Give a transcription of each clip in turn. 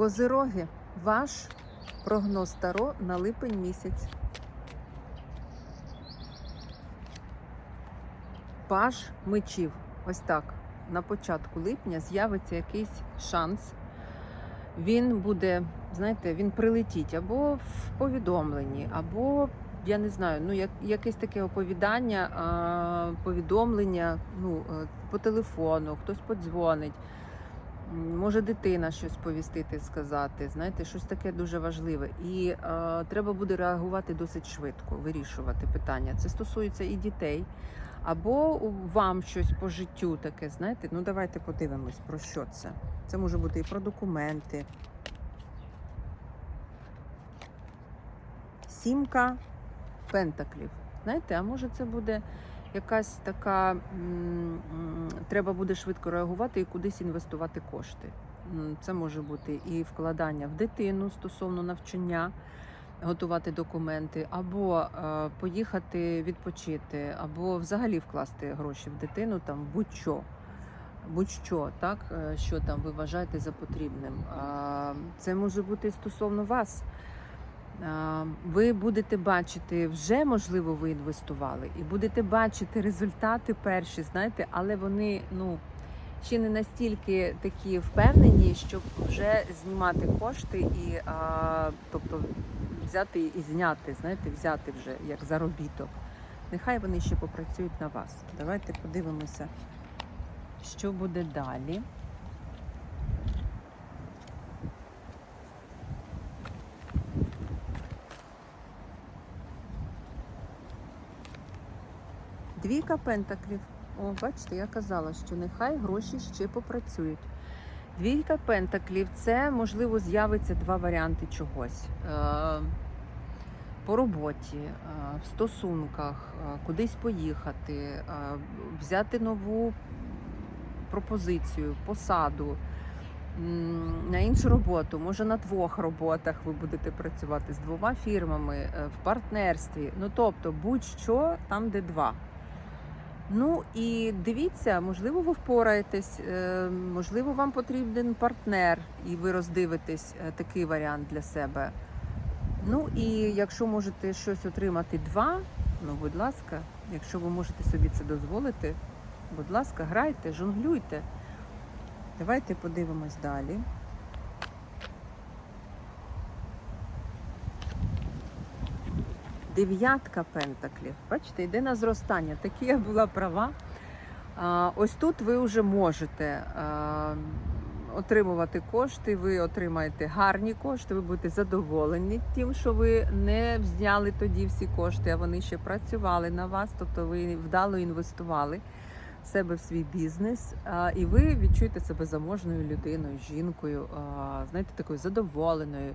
Козироги, ваш прогноз Таро на липень місяць. Паж мечів. Ось так. На початку липня з'явиться якийсь шанс. Він буде, знаєте, він прилетить або в повідомленні, або, я не знаю, ну як, якесь таке оповідання, повідомлення ну, е, по телефону, хтось подзвонить. Може дитина щось повістити, сказати, знаєте, щось таке дуже важливе. І е, треба буде реагувати досить швидко, вирішувати питання. Це стосується і дітей, або вам щось по життю таке, знаєте. Ну давайте подивимось, про що це. Це може бути і про документи. Сімка пентаклів. Знаєте, а може це буде якась така, треба буде швидко реагувати і кудись інвестувати кошти. Це може бути і вкладання в дитину стосовно навчання, готувати документи, або е, поїхати відпочити, або взагалі вкласти гроші в дитину, там будь-що. Будь-що, так, е, що там ви вважаєте за потрібним. Це може бути стосовно вас. Ви будете бачити, вже можливо, ви інвестували, і будете бачити результати перші, знаєте, але вони ну ще не настільки такі впевнені, щоб вже знімати кошти і а, тобто взяти і зняти, знаєте, взяти вже як заробіток. Нехай вони ще попрацюють на вас. Давайте подивимося, що буде далі. Двійка пентаклів. О, бачите, я казала, що нехай гроші ще попрацюють. Двійка пентаклів це можливо з'явиться два варіанти чогось. Е, по роботі, е, в стосунках, е, кудись поїхати, взяти нову пропозицію, посаду на іншу роботу, може на двох роботах ви будете працювати з двома фірмами в партнерстві. Ну тобто, будь-що там, де два. Ну і дивіться, можливо, ви впораєтесь, е, можливо, вам потрібен партнер, і ви роздивитесь е, такий варіант для себе. Ну і якщо можете щось отримати два, ну будь ласка, якщо ви можете собі це дозволити, будь ласка, грайте, жонглюйте. Давайте подивимось далі. Дев'ятка пентаклів. Бачите, йде на зростання. Такі я була права. Ось тут ви вже можете отримувати кошти, ви отримаєте гарні кошти, ви будете задоволені тим, що ви не взяли тоді всі кошти, а вони ще працювали на вас, тобто ви вдало інвестували в себе в свій бізнес, і ви відчуєте себе заможною людиною, жінкою, знаєте, такою задоволеною.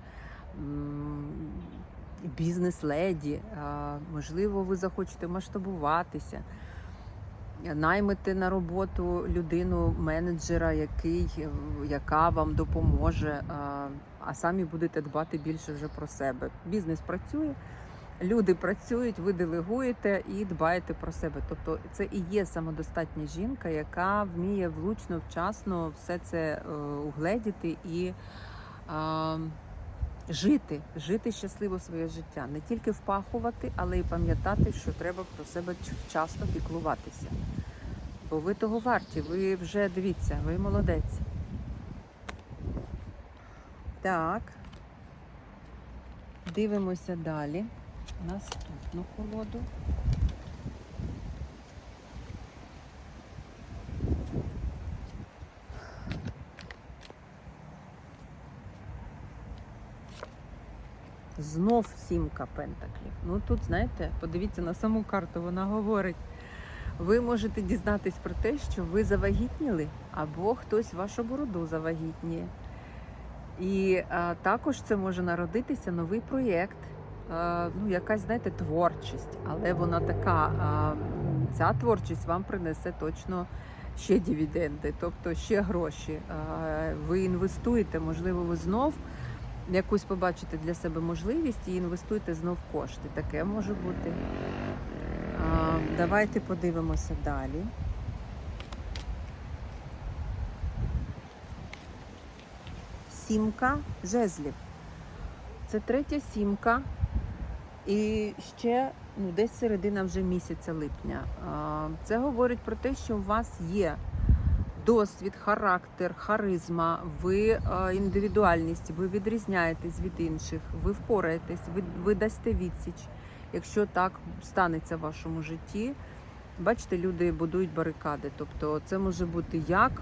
Бізнес-леді, можливо, ви захочете масштабуватися наймете на роботу людину, менеджера, який, яка вам допоможе, а, а самі будете дбати більше вже про себе. Бізнес працює, люди працюють, ви делегуєте і дбаєте про себе. Тобто це і є самодостатня жінка, яка вміє влучно, вчасно все це е, угледіти і. Жити, жити щасливо своє життя, не тільки впахувати, але й пам'ятати, що треба про себе вчасно піклуватися. Бо ви того варті, ви вже дивіться, ви молодець. Так. Дивимося далі. Наступну колоду. Знов сімка пентаклів. Ну тут, знаєте, подивіться на саму карту, вона говорить. Ви можете дізнатись про те, що ви завагітніли, або хтось вашу бороду завагітніє. І а, також це може народитися новий проєкт, ну, якась, знаєте, творчість. Але вона така, а, ця творчість вам принесе точно ще дивіденди, тобто ще гроші. А, ви інвестуєте, можливо, ви знов якусь побачите для себе можливість і інвестуєте знов кошти. Таке може бути. А, Давайте подивимося далі. Сімка жезлів. Це третя сімка. І ще ну, десь середина вже місяця липня. Це говорить про те, що у вас є досвід, характер, харизма, ви е, індивідуальність, ви відрізняєтесь від інших, ви впораєтесь, ви, ви дасте відсіч, якщо так станеться в вашому житті. Бачите, люди будують барикади. Тобто це може бути як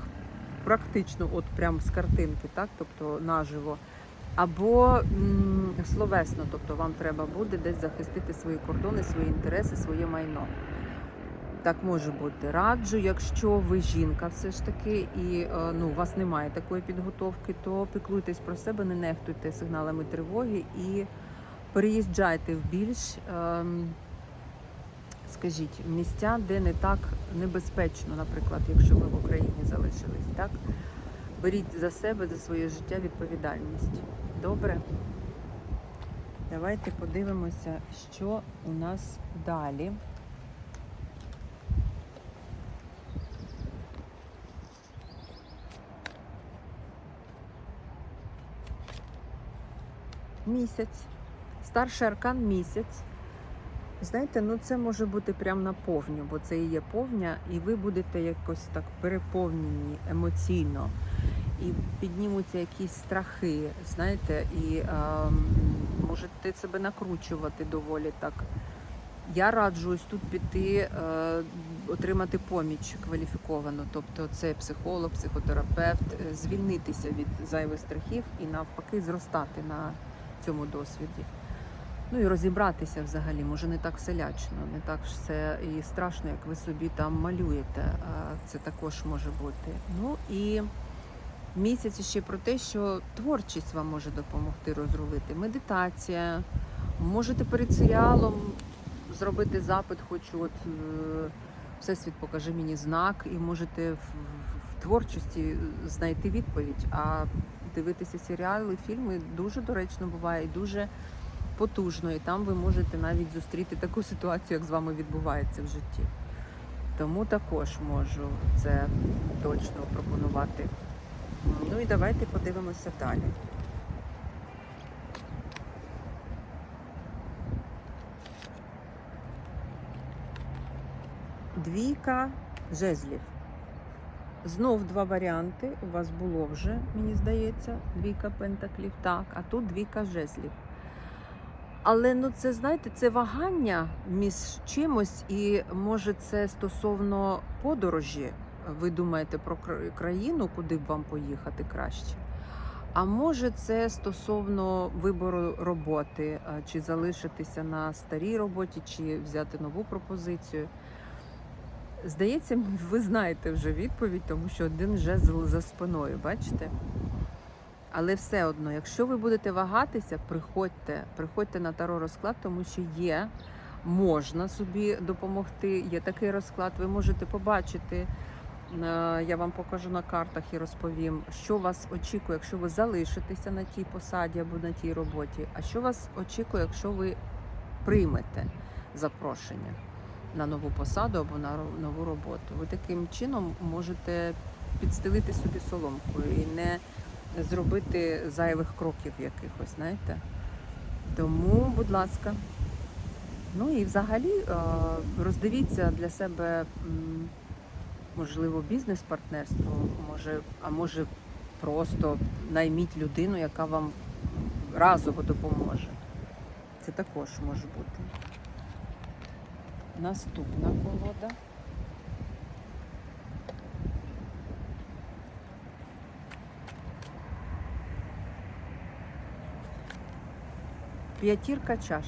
практично, от прям з картинки, так, тобто наживо, або м, словесно, тобто вам треба буде десь захистити свої кордони, свої інтереси, своє майно. Так може бути. Раджу, якщо ви жінка, все ж таки, і е, ну, у вас немає такої підготовки, то піклуйтесь про себе, не нехтуйте сигналами тривоги і переїжджайте в більш, ем, скажіть, місця, де не так небезпечно, наприклад, якщо ви в Україні залишились. Так? Беріть за себе, за своє життя відповідальність. Добре? Давайте подивимося, що у нас далі. Місяць. Старший аркан місяць. Знаєте, ну це може бути прямо на повню, бо це і є повня, і ви будете якось так переповнені емоційно. І піднімуться якісь страхи, знаєте, і е, можете себе накручувати доволі так. Я раджу ось тут піти, е, отримати поміч кваліфіковану, тобто це психолог, психотерапевт, е, звільнитися від зайвих страхів і навпаки зростати на цьому досвіді. Ну і розібратися взагалі, може не так все лячно, не так все і страшно, як ви собі там малюєте. Це також може бути. Ну і місяць ще про те, що творчість вам може допомогти розрулити. Медитація. Можете перед серіалом зробити запит, хочу от е, Всесвіт покажи мені знак, і можете в творчості знайти відповідь. А дивитися серіали, фільми дуже доречно буває і дуже потужно. І там ви можете навіть зустріти таку ситуацію, як з вами відбувається в житті. Тому також можу це точно пропонувати. Ну і давайте подивимося далі. Двійка жезлів. Знов два варіанти. У вас було вже, мені здається, двійка пентаклів. Так, а тут двійка жезлів. Але ну це знаєте, це вагання між чимось, і може це стосовно подорожі, ви думаєте про країну, куди б вам поїхати краще. А може, це стосовно вибору роботи, чи залишитися на старій роботі, чи взяти нову пропозицію. Здається, ви знаєте вже відповідь, тому що один жезл за спиною, бачите? Але все одно, якщо ви будете вагатися, приходьте, приходьте на таро розклад, тому що є, можна собі допомогти. Є такий розклад, ви можете побачити. е, Я вам покажу на картах і розповім, що вас очікує, якщо ви залишитеся на тій посаді або на тій роботі, а що вас очікує, якщо ви приймете запрошення на нову посаду або на нову роботу. Ви таким чином можете підстелити собі соломку і не зробити зайвих кроків якихось, знаєте. Тому, будь ласка. Ну і взагалі роздивіться для себе, можливо, бізнес-партнерство, може, а може просто найміть людину, яка вам разово допоможе. Це також може бути. Наступна колода. П'ятірка чаш.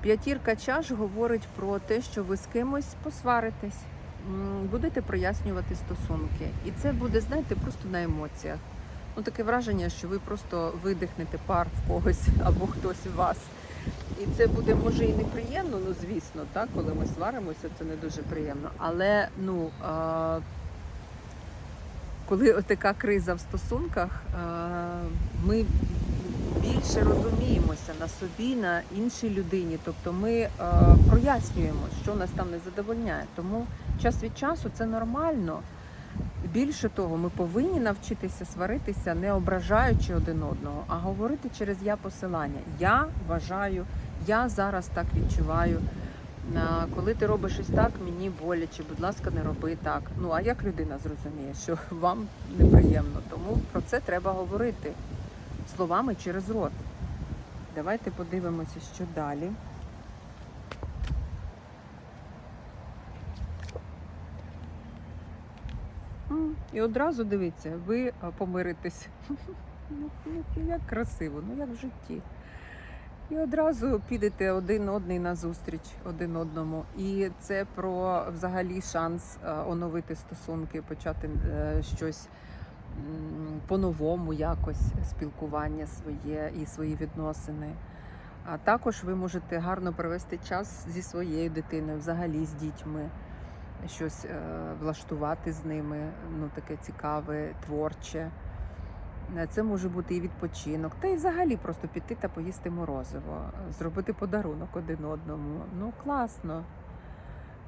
П'ятірка чаш говорить про те, що ви з кимось посваритесь, будете прояснювати стосунки. І це буде, знаєте, просто на емоціях. Ну, таке враження, що ви просто видихнете пар в когось або хтось в вас. І це буде може і неприємно, ну звісно, так, коли ми сваримося, це не дуже приємно. Але ну а, коли така криза в стосунках, а, ми більше розуміємося на собі, на іншій людині. Тобто ми а, прояснюємо, що нас там не задовольняє. Тому час від часу це нормально. Більше того, ми повинні навчитися сваритися, не ображаючи один одного, а говорити через я посилання. Я вважаю, я зараз так відчуваю. Коли ти робиш щось так, мені боляче, будь ласка, не роби так. Ну а як людина зрозуміє, що вам неприємно? Тому про це треба говорити словами через рот. Давайте подивимося, що далі. М, І одразу дивіться, ви помиритесь. Ну, ну, як красиво, ну як в житті. І одразу підете один одний на зустріч один одному. І це про взагалі шанс е, оновити стосунки, почати е, щось по-новому, якось спілкування своє і свої відносини. А також ви можете гарно провести час зі своєю дитиною, взагалі з дітьми, щось е, влаштувати з ними, ну таке цікаве, творче. Е, Це може бути і відпочинок, та й взагалі просто піти та поїсти морозиво, зробити подарунок один одному. Ну, класно.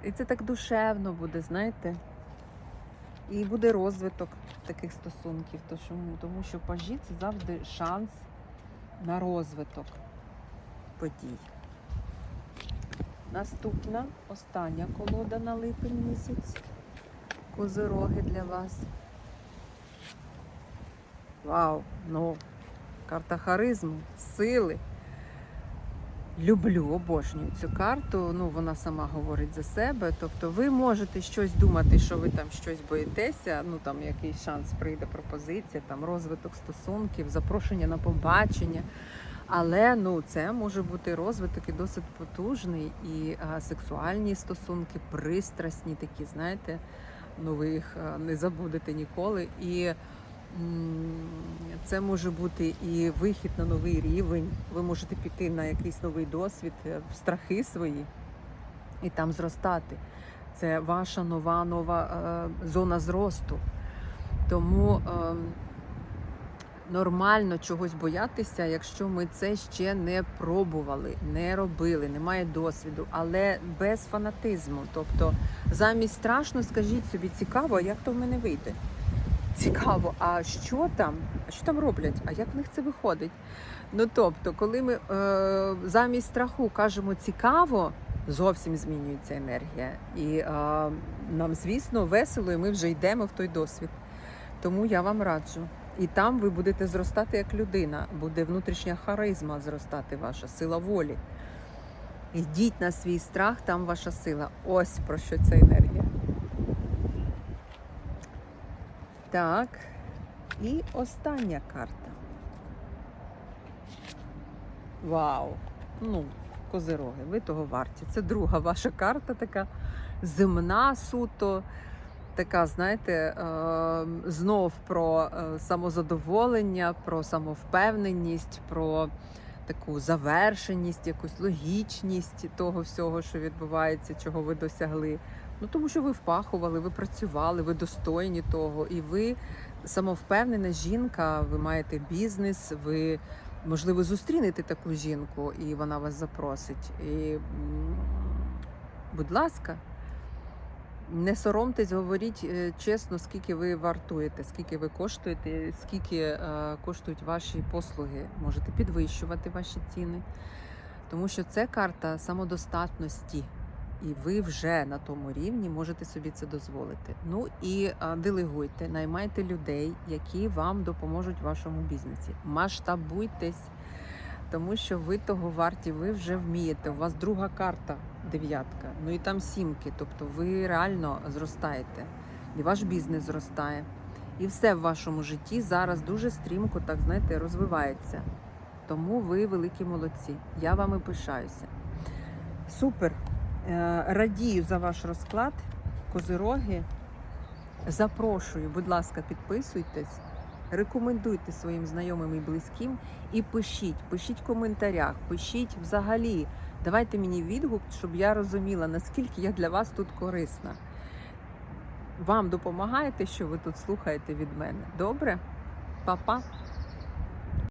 І це так душевно буде, знаєте. І буде розвиток таких стосунків, то тому що пажі це завжди шанс на розвиток подій. Наступна, остання колода на липень місяць. Козироги для вас. Вау, ну, карта харизму, сили. Люблю, обожнюю цю карту. Ну, вона сама говорить за себе. Тобто ви можете щось думати, що ви там щось боїтеся. Ну там якийсь шанс прийде пропозиція, там розвиток стосунків, запрошення на побачення. Але ну це може бути розвиток і досить потужний, і а, сексуальні стосунки, пристрасні такі, знаєте, ну ви а, не забудете ніколи. І це може бути і вихід на новий рівень. Ви можете піти на якийсь новий досвід, е, в страхи свої і там зростати. Це ваша нова нова е, зона зросту. Тому е, нормально чогось боятися, якщо ми це ще не пробували, не робили, немає досвіду, але без фанатизму. Тобто, замість страшно, скажіть собі, цікаво, як то в мене вийде? Цікаво, а що там? А що там роблять? А як в них це виходить? Ну тобто, коли ми е, замість страху кажемо цікаво, зовсім змінюється енергія. І е, нам, звісно, весело, і ми вже йдемо в той досвід. Тому я вам раджу. І там ви будете зростати як людина, буде внутрішня харизма зростати, ваша сила волі. Йдіть на свій страх, там ваша сила. Ось про що ця енергія. Так. І остання карта. Вау! Ну, козироги, ви того варті. Це друга ваша карта, така земна суто. Така, знаєте, е, знов про е, самозадоволення, про самовпевненість, про таку завершеність, якусь логічність того всього, що відбувається, чого ви досягли. Ну тому що ви впахували, ви працювали, ви достойні того, і ви самовпевнена жінка, ви маєте бізнес, ви можливо зустрінете таку жінку, і вона вас запросить. І, будь ласка, не соромтесь, говоріть е, чесно, скільки ви вартуєте, скільки ви коштуєте, скільки е, коштують ваші послуги. Можете підвищувати ваші ціни, тому що це карта самодостатності. І ви вже на тому рівні можете собі це дозволити. Ну і а, делегуйте, наймайте людей, які вам допоможуть в вашому бізнесі. Масштабуйтесь, тому що ви того варті, ви вже вмієте. У вас друга карта дев'ятка, ну і там сімки. Тобто ви реально зростаєте, і ваш бізнес зростає. І все в вашому житті зараз дуже стрімко, так знаєте, розвивається. Тому ви великі молодці. Я вами пишаюся. Супер! Е, Радію за ваш розклад, козироги. Запрошую, будь ласка, підписуйтесь, рекомендуйте своїм знайомим і близьким і пишіть, пишіть в коментарях, пишіть взагалі. Давайте мені відгук, щоб я розуміла, наскільки я для вас тут корисна. Вам допомагає те, що ви тут слухаєте від мене. Добре? Па-па!